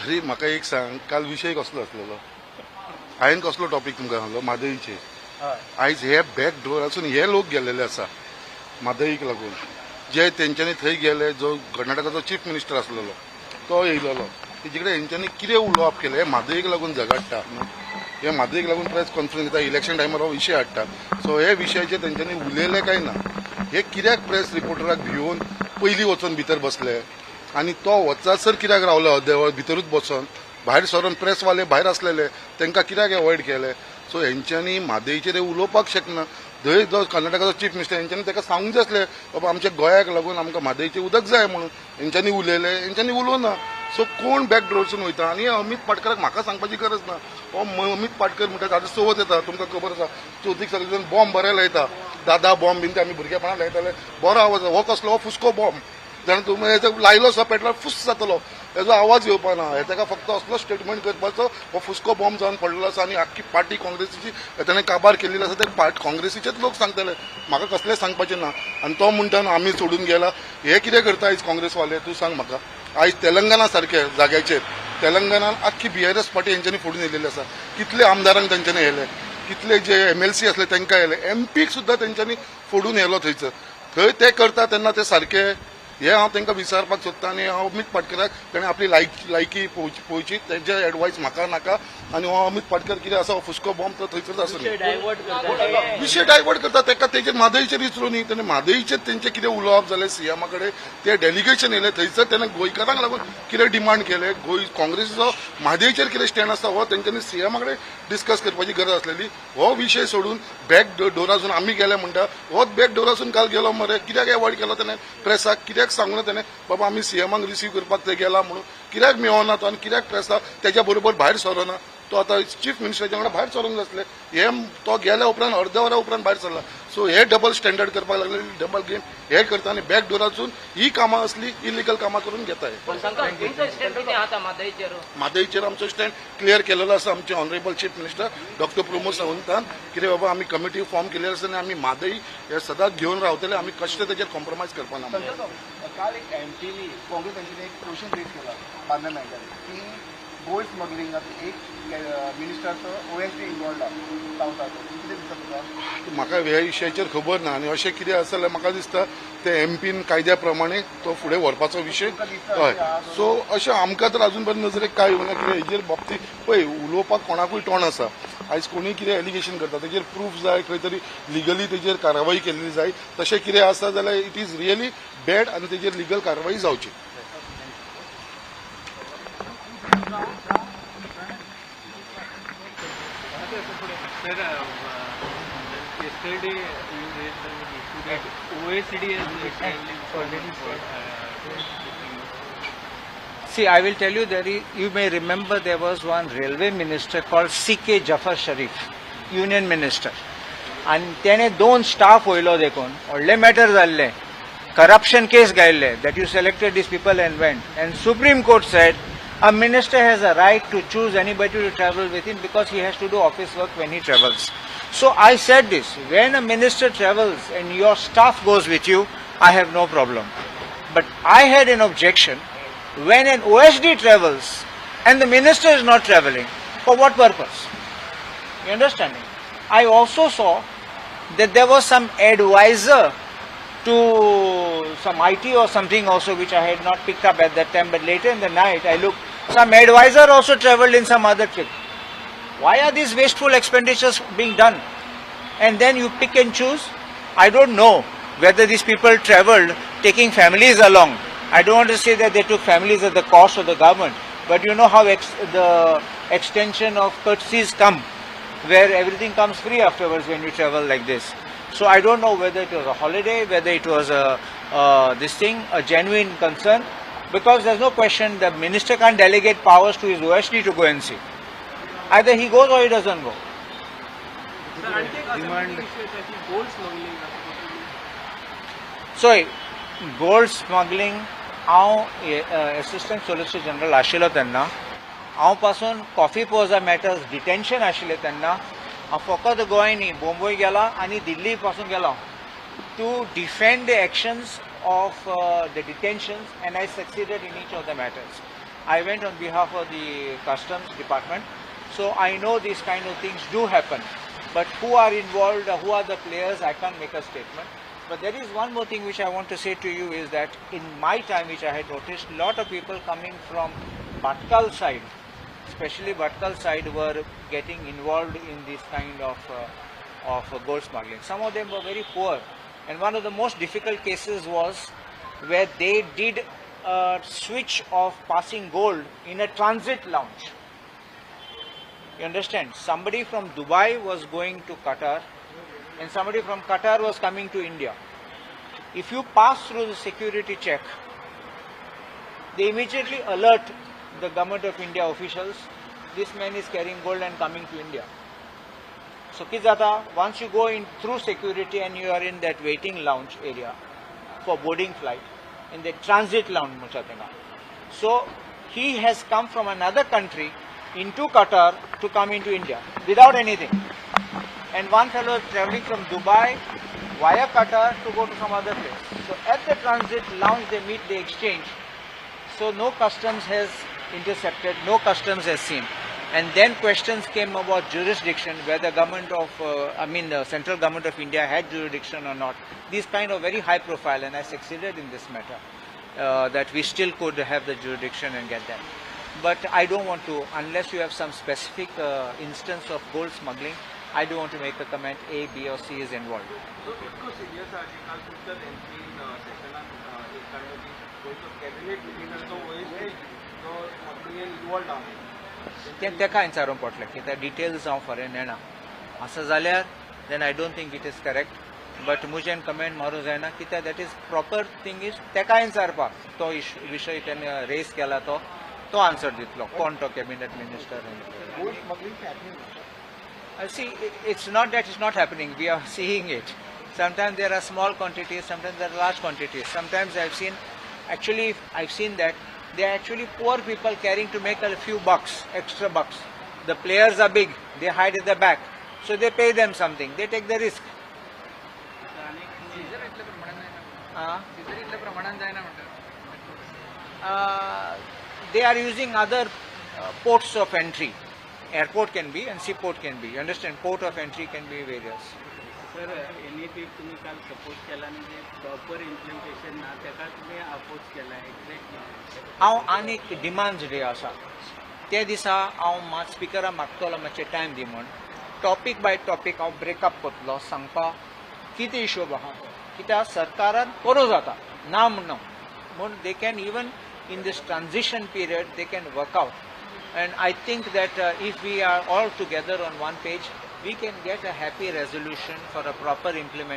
अरे म्हाका एक सांग. काल विशय कसलो आसलेलो? हांवें कसलो टॉपीक तुमकां सांगलो? मादईचे आयज हे बॅक डोरासून हे लोक गेलेले आसा मादईक लागून. जे तेंच्यांनी थंय गेले जो कर्नाटकाचो चीफ मिनिस्टर आसलेलो तो येयलेलो. तेजे कडेन हेंच्यांनी कितें उलोवप केलें हे मादईक लागून झगडटा. हे मादईक लागून प्रेस कॉन्फरन्स घेता इलेक्शन टायमार हो विशय हाडटा. सो हे विशयाचेर तेंच्यांनी उलयले काय ना? हे कित्याक प्रेस रिपोर्टराक भिवून पयलीं वचून भितर बसले. आनी तो वचासर कित्याक रावलो देवळ भितरूच बसून. भायर सरून प्रेसवाले भायर आसलेले तांकां कित्याक एवॉयड केले. सो हेंच्यांनी म्हादयचेर उलोवपाक शकना. थंय जो कर्नाटकाचो चीफ मिनिस्टर हेंच्यांनी ताका सांगूंक जाय आसलें बाबा आमच्या गोंयाक लागून आमकां म्हादयचें उदक जाय म्हणून. हेंच्यांनी उलयले हेंच्यांनी उलोवना. सो कोण बॅक डोरसून वयता? आनी अमित पाटकराक म्हाका सांगपाची गरज ना. हो अमित पाटकर म्हणटा ताजो चवथ येता तुमकां खबर आसा. चवथीक सगळे जण बॉम्ब बरे लायता दादा बॉम्ब बीन ते आमी भुरगेपणां लायताले बरो आवाज हो कसलो हो फुस्को बॉम्ब. जाणा तुमी हेजो लायलो असो पेटल्यार फुस जातलो. हेजो आवाज येवपा ना हे ताका फक्त असलो स्टेटमेंट करपाचो हो फुस्को बॉम्ब जावन पडलेलो आसा आनी आख्खी पार्टी काँग्रेसीची ताणें काबार केल्ली आसा ते काँग्रेसीचेच लोक सांगतले. म्हाका कसलेंच सांगपाचें ना. आनी तो म्हणटा आमी सोडून गेला. हे कितें करता आयज काँग्रेसवाले? तूं सांग म्हाका आयज तेलंगणा सारखे जाग्याचेर तेलंगणान आख्खी बी आर एस पार्टी हेंच्यांनी फोडून येयलेली आसा कितले आमदारांक तेंच्यांनी येयले कितले जे एम एल सी असले तांकां येयले एम पीक सुद्दां तेंच्यांनी फोडून येयलो थंयसर थंय ते करता तेन्ना ते सारखे हे हांव तांकां विचारपाक सोदता आनी हांव अमित पाटकराक ताणें आपली लायक लायकी पळोवची तेजे एडवायस म्हाका नाका. आनी हो अमित पाटकर कितें आसा हो फुस्को बॉम्ब तो थंयसर आसा विषय डायवर्ट करता विशय डायवर्ट करता ताका तेजेर म्हादईचेर विचारून न्ही. तेणें म्हादईचेर तेंचें कितें उलोवप जालें सीएमा कडेन ते डेलिगेशन येयलें थंयसर तेणें गोंयकारांक लागून कितें डिमांड केलें. गोंय काँग्रेसीचो म्हादईचेर कितें स्टँड आसा हो तेंच्यांनी सीएमा कडेन डिस्कस करपाची गरज आसलेली. हो विशय सोडून बॅक डोरासून आमी गेले म्हणटा. होच बॅक डोरासून काल गेलो मरे. कित्याक एवॉयड केलो तेणें? प्रेसाक कित्याक सांगूं ना तेणें बाबा आमी सीएमाक रिसीव करपाक ते गेला म्हणून. कित्याक मेळना तो आनी कित्याक प्रेसाक तेज्या बरोबर भायर सरोना तो आतां चीफ मिनिस्टराच्या वांगडा भायर सरूंक जाय आसलें हे तो गेल्या उपरांत अर्द्या वरा उपरांत भायर सरला सो हे डबल स्टँडर्ड करपाक लागले. डबल गेम हे करता आनी बॅक डोरासून ही कामां असली इलिगल कामां करून कितें आहा म्हादईचेर आमचो स्टँड क्लियर केलेलो आसा आमचे honourable chief minister doctor Pramod सावंतान. कितें बाबा आमी कमिटी फॉर्म केलेली आसा आनी आमी म्हादई हे सदांच घेवन रावतले आमी कशें तेजेर कॉम्प्रोमायज करपाना काल एक एमपीनी काँग्रेस एमपीने एक क्वेश्चन रेज केला पार्लमेंटात की गोल्ड स्मगलिंगात एक मिनिस्टरचं ओएसडी इन्वॉल्ड सावथाचो कितें दिसता तुका म्हाका ह्या विशयाचेर खबर ना आनी अशें कितें आसा जाल्यार म्हाका दिसता ते एमपीन कायद्या प्रमाणे तो फुडें व्हरपाचो विशय हय. सो अशें आमकां तर अजून पर्यंत नजरेक काय येवना कितें हेजेर बाबतींत पळय उलोवपाक कोणाकूय तोंड आसा आयज कोणीय कितें एलिगेशन करता तेजेर प्रूफ जाय खंय तरी लिगली तेजेर कारवाई केल्ली जाय. तशें कितें आसा जाल्यार इट इज रियली बॅड आनी तेजेर लिगल कारवाई जावची Sir, uh, yesterday you raised the issue that OECD has already See, I will tell you, there is, you may remember there was one railway minister called C.K. Jafar Sharif, union minister. आणि त्याने दोन staff वयलो देखून व्हडले matter जाल्ले corruption case गायल्ले that you selected these people and went and supreme court said a minister has a right to choose anybody to travel with him because he has to do office work when he travels. So I said this, when a minister travels and your staff goes with you, I have no problem. But I had an objection when an OSD travels and the minister is not traveling, for what purpose? You understand? me? I also saw that there was some advisor to some IT or something also which I had not picked up at that time, but later in the night I looked, some advisor also traveled in some other trip. Why are these wasteful expenditures being done? And then you pick and choose? I don't know whether these people traveled taking families along. I don't want to say that they took families at the cost of the government, but you know how ex- the extension of courtesies come, where everything comes free afterwards when you travel like this. So I don't know whether it was a holiday, whether it was a uh, this thing, a genuine concern, because there's no question the minister can't delegate powers to his OSD to go and see. Either he goes or he doesn't go. Sir आणखी एक असा पण विषय होता की gold smuggling so gold smuggling हांव assistant solicitor general आशिल्लो तेन्ना हांव पासून कॉफी पोजा मॅटर्स डिटेन्शन आशिल्लें तेन्ना हांव फकत गोंय न्ही बोंबय गेला आनी दिल्ली पासून गेलो to defend the actions of uh, the detentions and I succeeded in each of the matters. I went on behalf of the customs department, so I know these kind of things do happen. But who are involved, who are the players, I can't make a statement. But there is one more thing which I want to say to you is that in my time, which I had noticed, a lot of people coming from Batkal side, especially Batkal side, were getting involved in this kind of uh, of gold smuggling. Some of them were very poor, and one of the most difficult cases was where they did a switch of passing gold in a transit lounge. You understand? Somebody from Dubai was going to Qatar, and somebody from Qatar was coming to India. If you pass through the security check, they immediately alert the government of India officials this man is carrying gold and coming to India. So Kizata, once you go in through security and you are in that waiting lounge area for boarding flight, in the transit lounge Muchatanga. So he has come from another country into Qatar to come into India without anything. And one fellow is traveling from Dubai via Qatar to go to some other place. So at the transit lounge they meet, they exchange. So no customs has intercepted, no customs has seen. And then questions came about jurisdiction, whether government of, uh, I mean the central government of India had jurisdiction or not. These kind of very high profile and I succeeded in this matter. Uh, that we still could have the jurisdiction and get that. But I don't want to, unless you have some specific uh, instance of gold smuggling, I don't want to make a comment A, B or C is involved. तो तें तेका हांवें सारोवन पटलें? कित्याक details हांव foreign येना असो जाल्यार then I don't think it is correct but म्हजेन comment मारूं जायना कित्याक that is proper thing is तेका विचारपाक तो विशय तेणे रेस केला तो. तो आन्सर दितलो. कोण तो cabinet minister see it's not that is not happening we are seeing it sometimes there are small quantities, sometimes there are large quantities. Sometimes I've seen, actually, I've seen that They are actually poor people carrying to make a few bucks, extra bucks. The players are big. They hide at the back. So they pay them something. They take the risk. Uh, they are using other uh, ports of entry. Airport can be and seaport can be. You understand? Port of entry can be various. Sir E P तुम्ही काल suppose केला म्हणजे proper implementation ना तेका तुम्ही oppose केला exactly हांव आनीक डिमांड्स डे आसा ते दिसा हांव मात स्पिकराक मागतलो मातशें टायम दी म्हण. टॉपीक बाय टॉपीक हांव ब्रेकअप करतलो सांगपाक कितें हिशोब आहा. कित्याक सरकारान करूं जाता ना. म्हण ना म्हूण they can even in these transition period they can work out and I think that if we are all together on one page we can get a happy resolution for a proper implementation